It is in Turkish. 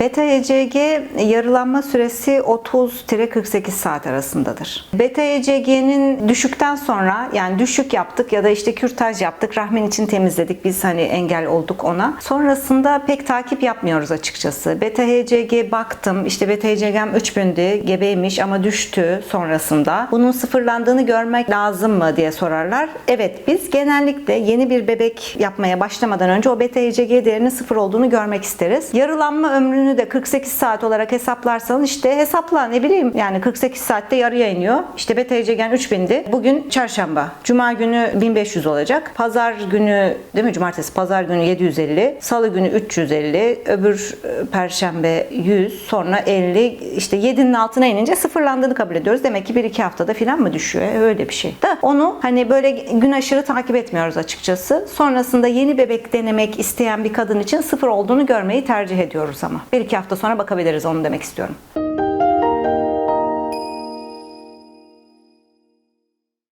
Beta ECG yarılanma süresi 30-48 saat arasındadır. Beta ECG'nin düşükten sonra yani düşük yaptık ya da işte kürtaj yaptık, rahmin için temizledik. Biz hani engel olduk ona. Sonrasında pek takip yapmıyoruz açıkçası. Beta ECG baktım. işte beta ECG'm 3000'di. Gebeymiş ama düştü sonrasında. Bunun sıfırlandığını görmek lazım mı diye sorarlar. Evet biz genellikle yeni bir bebek yapmaya başlamadan önce o beta ECG değerinin sıfır olduğunu görmek isteriz. Yarılanma ömrünü de 48 saat olarak hesaplarsanız işte hesapla ne bileyim yani 48 saatte yarıya iniyor. İşte beta ECG'n 3000'di. Bugün çarşamba. Cuma günü 1500 olacak. Pazar günü değil mi? Cumartesi pazar günü 750. Salı günü 350. Öbür e, perşembe 100. Sonra 50. İşte 7'nin altına inince sıfırlandığını kabul ediyoruz. Demek ki 1-2 haftada falan mı düşüyor? E, Öyle bir şey. Da onu hani böyle gün aşırı takip etmiyoruz açıkçası. Sonrasında yeni bebek denemek isteyen bir kadın için sıfır olduğunu görmeyi tercih ediyoruz ama. 1-2 hafta sonra bakabiliriz onu demek istiyorum.